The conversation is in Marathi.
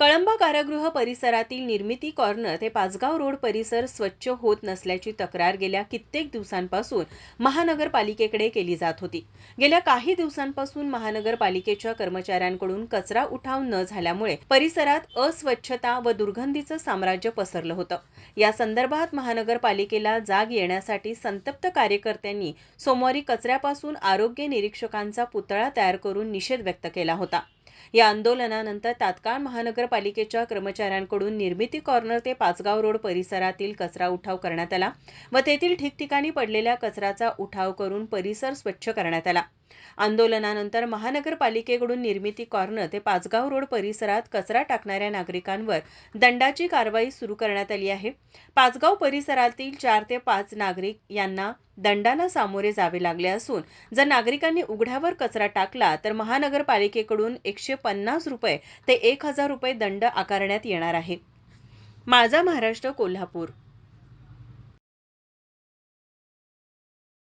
कळंबा कारागृह परिसरातील निर्मिती कॉर्नर ते पाचगाव रोड परिसर स्वच्छ होत नसल्याची तक्रार गेल्या कित्येक दिवसांपासून महानगरपालिकेकडे केली जात होती. गेल्या काही दिवसांपासून महानगरपालिकेच्या कर्मचाऱ्यांकडून कचरा उठाव न झाल्यामुळे परिसरात अस्वच्छता व दुर्गंधीचं साम्राज्य पसरलं होतं. या संदर्भात महानगरपालिकेला जाग येण्यासाठी संतप्त कार्यकर्त्यांनी सोमवारी कचऱ्यापासून आरोग्य निरीक्षकांचा पुतळा तयार करून निषेध व्यक्त केला होता. या आंदोलनानंतर तात्काळ महानगरपालिकेच्या कर्मचाऱ्यांकडून निर्मिती कॉर्नर ते पाचगाव रोड परिसरातील कचरा उठाव करण्यात आला व तेथील ठिकठिकाणी पडलेल्या कचऱ्याचा उठाव करून परिसर स्वच्छ करण्यात आला. आंदोलनानंतर महानगरपालिकेकडून निर्मिती कॉर्नर ते पाचगाव रोड परिसरात कचरा टाकणाऱ्या नागरिकांवर दंडाची कारवाई सुरू करण्यात आली आहे. पाचगाव परिसरातील चार ते पाच नागरिक यांना दंडाला सामोरे जावे लागले असून जर नागरिकांनी उघड्यावर कचरा टाकला तर महानगरपालिकेकडून एकशे पन्नास रुपये ते एक हजार रुपये दंड आकारण्यात येणार आहे. माझा महाराष्ट्र कोल्हापूर.